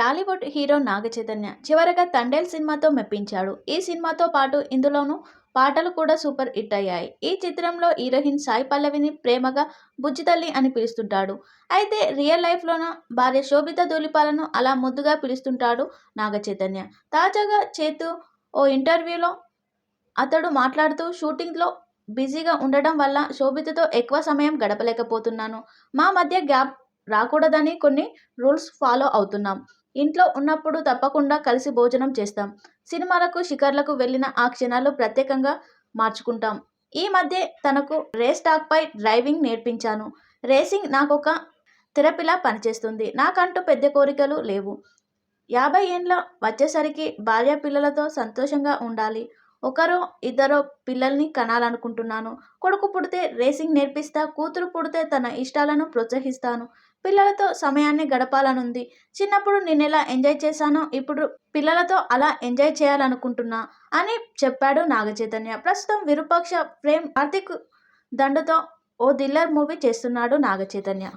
Tollywood hero Naga Chaitanya చివరగా తండేల్ సినిమాతో మెప్పించాడు. ఈ సినిమాతో పాటు ఇందులోనూ పాటలు కూడా సూపర్ హిట్ అయ్యాయి. ఈ చిత్రంలో హీరోయిన్ సాయి పల్లవిని ప్రేమగా బుజ్జితల్లి అని పిలుస్తుంటాడు. అయితే రియల్ లైఫ్లోన భార్య శోభిత ధూళిపాలను అలా ముద్దుగా పిలుస్తుంటాడు నాగ చైతన్య తాజాగా చేతు ఓ ఇంటర్వ్యూలో అతడు మాట్లాడుతూ షూటింగ్లో బిజీగా ఉండడం వల్ల శోభితతో ఎక్కువ సమయం గడపలేకపోతున్నాను. మా మధ్య గ్యాప్ రాకూడదని కొన్ని రూల్స్ ఫాలో అవుతున్నాం. ఇంట్లో ఉన్నప్పుడు తప్పకుండా కలిసి భోజనం చేస్తాం. సినిమాలకు షికార్లకు వెళ్ళిన ఆ క్షణాలు ప్రత్యేకంగా మార్చుకుంటాం. ఈ మధ్య తనకు రేస్ టాక్పై డ్రైవింగ్ నేర్పించాను. రేసింగ్ నాకొక థెరపీలా పనిచేస్తుంది. నాకంటూ పెద్ద కోరికలు లేవు. యాభై ఏండ్ల వచ్చేసరికి భార్య పిల్లలతో సంతోషంగా ఉండాలి. ఒకరో ఇద్దరో పిల్లల్ని కనాలనుకుంటున్నాను. కొడుకు పుడితే రేసింగ్ నేర్పిస్తా కూతురు పుడితే తన ఇష్టాలను ప్రోత్సహిస్తాను. పిల్లలతో సమయాన్ని గడపాలనుంది. చిన్నప్పుడు నేను ఎలా ఎంజాయ్ చేశానో ఇప్పుడు పిల్లలతో అలా ఎంజాయ్ చేయాలనుకుంటున్నా అని చెప్పాడు నాగచైతన్య. ప్రస్తుతం విరూపాక్ష ప్రేమ్ కార్తిక్ దండుతో ఓ థ్రిల్లర్ మూవీ చేస్తున్నాడు నాగచైతన్య.